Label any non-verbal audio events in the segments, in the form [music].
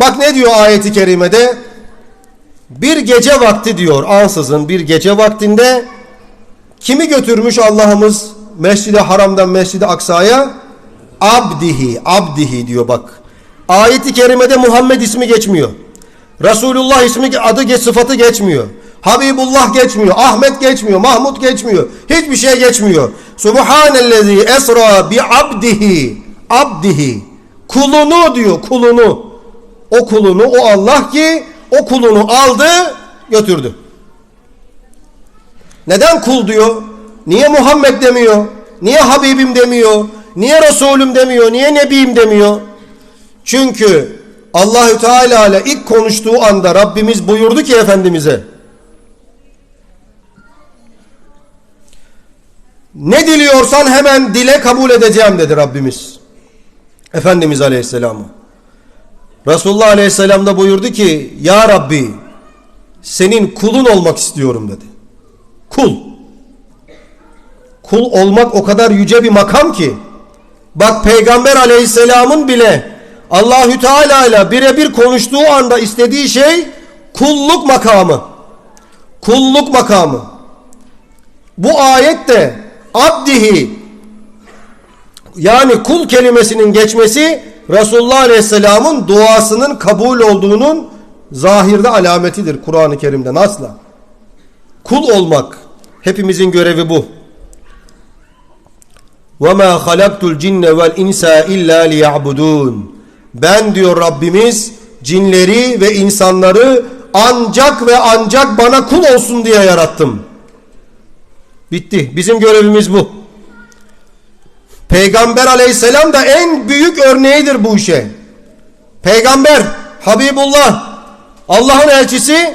Bak ne diyor ayeti kerimede? Bir gece vakti diyor ansızın bir gece vaktinde kimi götürmüş Allah'ımız Mescid-i Haram'dan Mescid-i Aksa'ya? Abdihi, abdihi diyor bak. Ayeti kerimede Muhammed ismi geçmiyor. Resulullah ismi adı sıfatı geçmiyor. Habibullah geçmiyor. Ahmet geçmiyor. Mahmud geçmiyor. Hiçbir şey geçmiyor. Subhanellezi esra bi abdihi. Abdihi. Kulunu diyor kulunu. O kulunu o Allah ki o kulunu aldı götürdü. Neden kul diyor? Niye Muhammed demiyor? Niye Habibim demiyor? Niye Resulüm demiyor? Niye Nebiyim demiyor? Çünkü Allahü Teala ile ilk konuştuğu anda Rabbimiz buyurdu ki Efendimiz'e Ne diliyorsan hemen dile kabul edeceğim dedi Rabbimiz. Efendimiz Aleyhisselam'a. Resulullah Aleyhisselam da buyurdu ki Ya Rabbi senin kulun olmak istiyorum dedi. Kul. Kul olmak o kadar yüce bir makam ki bak Peygamber Aleyhisselam'ın bile Allahü Teala ile birebir konuştuğu anda istediği şey kulluk makamı. Kulluk makamı. Bu ayette abdihi yani kul kelimesinin geçmesi Resulullah Aleyhisselam'ın duasının kabul olduğunun zahirde alametidir Kur'an-ı Kerim'den asla. Kul olmak hepimizin görevi bu. وَمَا خَلَقْتُ الْجِنَّ وَالْاِنْسَا اِلَّا لِيَعْبُدُونَ Ben diyor Rabbimiz cinleri ve insanları ancak ve ancak bana kul olsun diye yarattım. Bitti. Bizim görevimiz bu. Peygamber aleyhisselam da en büyük örneğidir bu işe. Peygamber, Habibullah, Allah'ın elçisi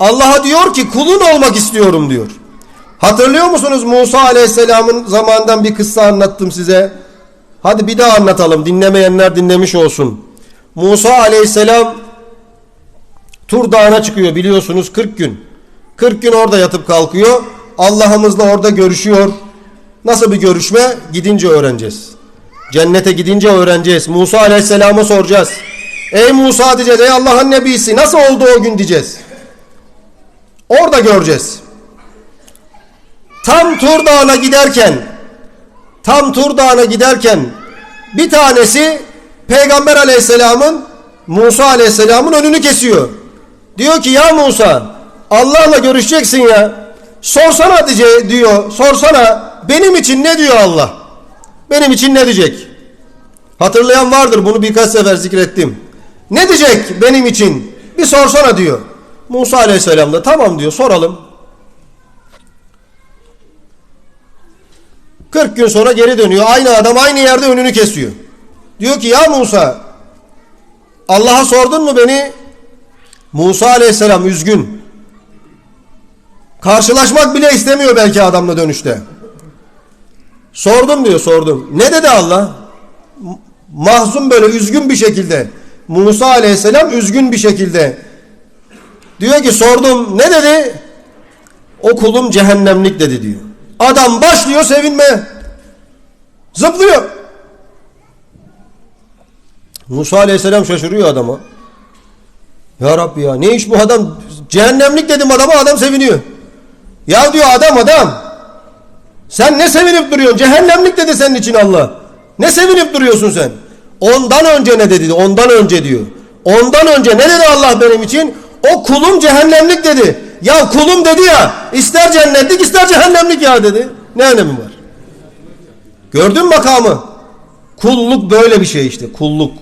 Allah'a diyor ki kulun olmak istiyorum diyor. Hatırlıyor musunuz Musa aleyhisselamın zamandan bir kıssa anlattım size. Hadi bir daha anlatalım dinlemeyenler dinlemiş olsun. Musa aleyhisselam Tur Dağı'na çıkıyor biliyorsunuz 40 gün. 40 gün orada yatıp kalkıyor. Allah'ımızla orada görüşüyor. Nasıl bir görüşme? Gidince öğreneceğiz. Cennete gidince öğreneceğiz. Musa Aleyhisselam'a soracağız. Ey Musa diyeceğiz. Ey Allah'ın nebisi nasıl oldu o gün diyeceğiz. Orada göreceğiz. Tam Tur Dağı'na giderken tam Tur Dağı'na giderken bir tanesi Peygamber Aleyhisselam'ın Musa Aleyhisselam'ın önünü kesiyor. Diyor ki ya Musa Allah'la görüşeceksin ya. Sorsana diye diyor. Sorsana benim için ne diyor Allah? Benim için ne diyecek? Hatırlayan vardır bunu birkaç sefer zikrettim. Ne diyecek benim için? Bir sorsana diyor. Musa Aleyhisselam da tamam diyor soralım. 40 gün sonra geri dönüyor. Aynı adam aynı yerde önünü kesiyor. Diyor ki ya Musa Allah'a sordun mu beni? Musa Aleyhisselam üzgün. Karşılaşmak bile istemiyor belki adamla dönüşte. Sordum diyor sordum. Ne dedi Allah? Mahzun böyle üzgün bir şekilde. Musa aleyhisselam üzgün bir şekilde. Diyor ki sordum ne dedi? O kulum cehennemlik dedi diyor. Adam başlıyor sevinme. Zıplıyor. Musa aleyhisselam şaşırıyor adama. Ya Rabbi ya ne iş bu adam? Cehennemlik dedim adama adam seviniyor. Ya diyor adam adam. Sen ne sevinip duruyorsun? Cehennemlik dedi senin için Allah. Ne sevinip duruyorsun sen? Ondan önce ne dedi? Ondan önce diyor. Ondan önce ne dedi Allah benim için? O kulum cehennemlik dedi. Ya kulum dedi ya ister cennetlik ister cehennemlik ya dedi. Ne önemi var? Gördün makamı? Kulluk böyle bir şey işte kulluk.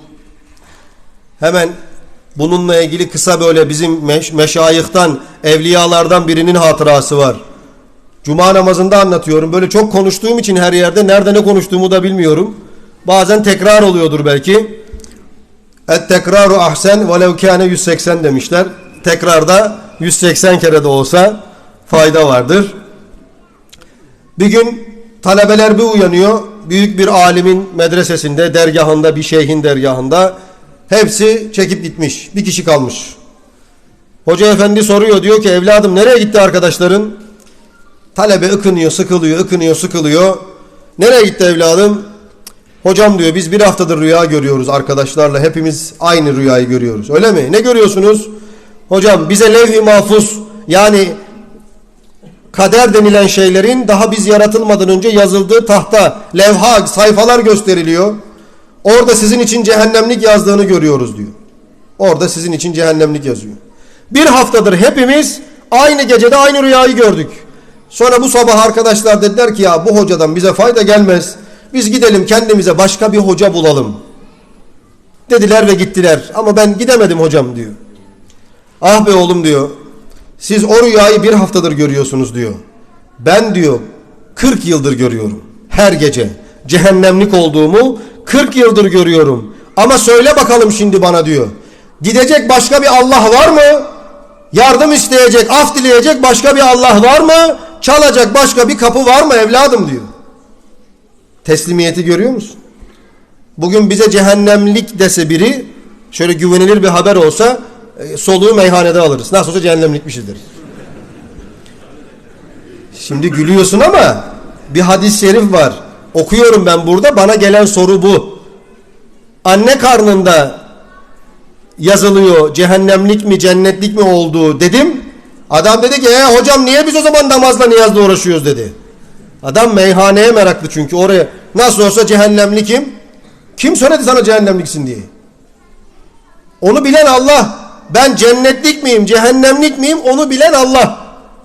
Hemen bununla ilgili kısa böyle bizim meş meşayihtan, evliyalardan birinin hatırası var. Cuma namazında anlatıyorum. Böyle çok konuştuğum için her yerde nerede ne konuştuğumu da bilmiyorum. Bazen tekrar oluyordur belki. Et tekraru ahsen velev kâne 180 demişler. Tekrarda 180 kere de olsa fayda vardır. Bir gün talebeler bir uyanıyor. Büyük bir alimin medresesinde, dergahında, bir şeyhin dergahında hepsi çekip gitmiş. Bir kişi kalmış. Hoca efendi soruyor diyor ki evladım nereye gitti arkadaşların? Talebe ıkınıyor, sıkılıyor, ıkınıyor, sıkılıyor. Nereye gitti evladım? Hocam diyor biz bir haftadır rüya görüyoruz arkadaşlarla. Hepimiz aynı rüyayı görüyoruz. Öyle mi? Ne görüyorsunuz? Hocam bize levh-i mahfuz yani kader denilen şeylerin daha biz yaratılmadan önce yazıldığı tahta, levha, sayfalar gösteriliyor. Orada sizin için cehennemlik yazdığını görüyoruz diyor. Orada sizin için cehennemlik yazıyor. Bir haftadır hepimiz aynı gecede aynı rüyayı gördük. Sonra bu sabah arkadaşlar dediler ki ya bu hocadan bize fayda gelmez. Biz gidelim kendimize başka bir hoca bulalım. Dediler ve gittiler. Ama ben gidemedim hocam diyor. Ah be oğlum diyor. Siz o rüyayı bir haftadır görüyorsunuz diyor. Ben diyor 40 yıldır görüyorum. Her gece. Cehennemlik olduğumu 40 yıldır görüyorum. Ama söyle bakalım şimdi bana diyor. Gidecek başka bir Allah var mı? Yardım isteyecek, af dileyecek başka bir Allah var mı? Çalacak başka bir kapı var mı evladım diyor. Teslimiyeti görüyor musun? Bugün bize cehennemlik dese biri şöyle güvenilir bir haber olsa e, soluğu meyhanede alırız. Nasıl olsa cehennemlikmişiz. Şimdi gülüyorsun ama bir hadis-i şerif var. Okuyorum ben burada bana gelen soru bu. Anne karnında yazılıyor cehennemlik mi cennetlik mi olduğu dedim. Adam dedi ki e, hocam niye biz o zaman namazla niyazla uğraşıyoruz dedi. Adam meyhaneye meraklı çünkü oraya nasıl olsa cehennemli kim? Kim söyledi sana cehennemliksin diye? Onu bilen Allah. Ben cennetlik miyim, cehennemlik miyim onu bilen Allah.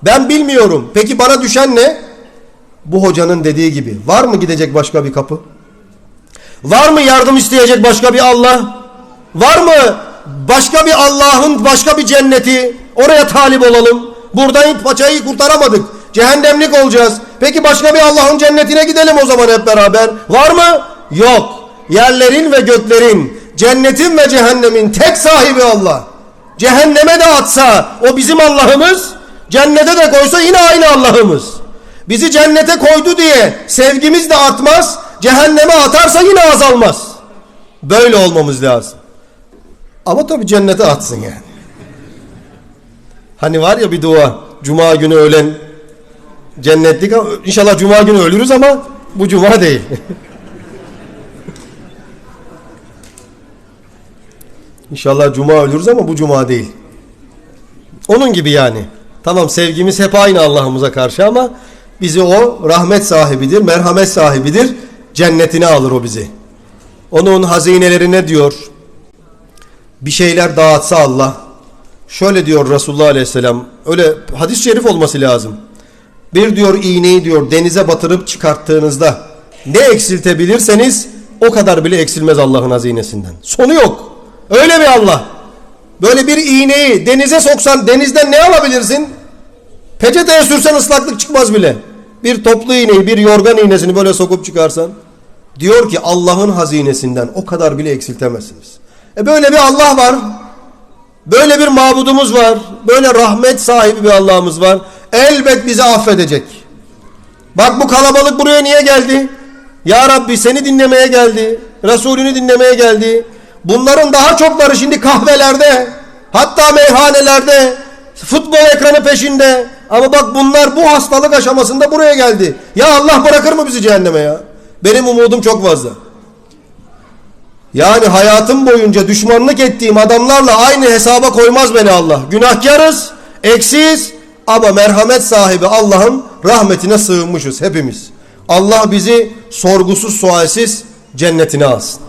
Ben bilmiyorum. Peki bana düşen ne? Bu hocanın dediği gibi. Var mı gidecek başka bir kapı? Var mı yardım isteyecek başka bir Allah? Var mı başka bir Allah'ın başka bir cenneti? Oraya talip olalım. Buradan paçayı kurtaramadık. Cehennemlik olacağız. Peki başka bir Allah'ın cennetine gidelim o zaman hep beraber. Var mı? Yok. Yerlerin ve göklerin, cennetin ve cehennemin tek sahibi Allah. Cehenneme de atsa o bizim Allah'ımız, cennete de koysa yine aynı Allah'ımız. Bizi cennete koydu diye sevgimiz de artmaz, cehenneme atarsa yine azalmaz. Böyle olmamız lazım. Ama tabii cennete atsın yani. Hani var ya bir dua, cuma günü ölen cennetlik inşallah cuma günü ölürüz ama bu cuma değil. [laughs] İnşallah cuma ölürüz ama bu cuma değil. Onun gibi yani. Tamam sevgimiz hep aynı Allah'ımıza karşı ama bizi o rahmet sahibidir, merhamet sahibidir. Cennetine alır o bizi. Onun hazinelerine diyor bir şeyler dağıtsa Allah. Şöyle diyor Resulullah Aleyhisselam. Öyle hadis-i şerif olması lazım. Bir diyor iğneyi diyor denize batırıp çıkarttığınızda ne eksiltebilirseniz o kadar bile eksilmez Allah'ın hazinesinden. Sonu yok. Öyle bir Allah. Böyle bir iğneyi denize soksan denizden ne alabilirsin? Peçeteye sürsen ıslaklık çıkmaz bile. Bir toplu iğneyi, bir yorgan iğnesini böyle sokup çıkarsan diyor ki Allah'ın hazinesinden o kadar bile eksiltemezsiniz. E böyle bir Allah var. Böyle bir mabudumuz var. Böyle rahmet sahibi bir Allah'ımız var. Elbet bizi affedecek. Bak bu kalabalık buraya niye geldi? Ya Rabbi seni dinlemeye geldi. Resulünü dinlemeye geldi. Bunların daha çokları şimdi kahvelerde, hatta meyhanelerde, futbol ekranı peşinde. Ama bak bunlar bu hastalık aşamasında buraya geldi. Ya Allah bırakır mı bizi cehenneme ya? Benim umudum çok fazla. Yani hayatım boyunca düşmanlık ettiğim adamlarla aynı hesaba koymaz beni Allah. Günahkarız, eksiyiz ama merhamet sahibi Allah'ın rahmetine sığınmışız hepimiz. Allah bizi sorgusuz sualsiz cennetine alsın.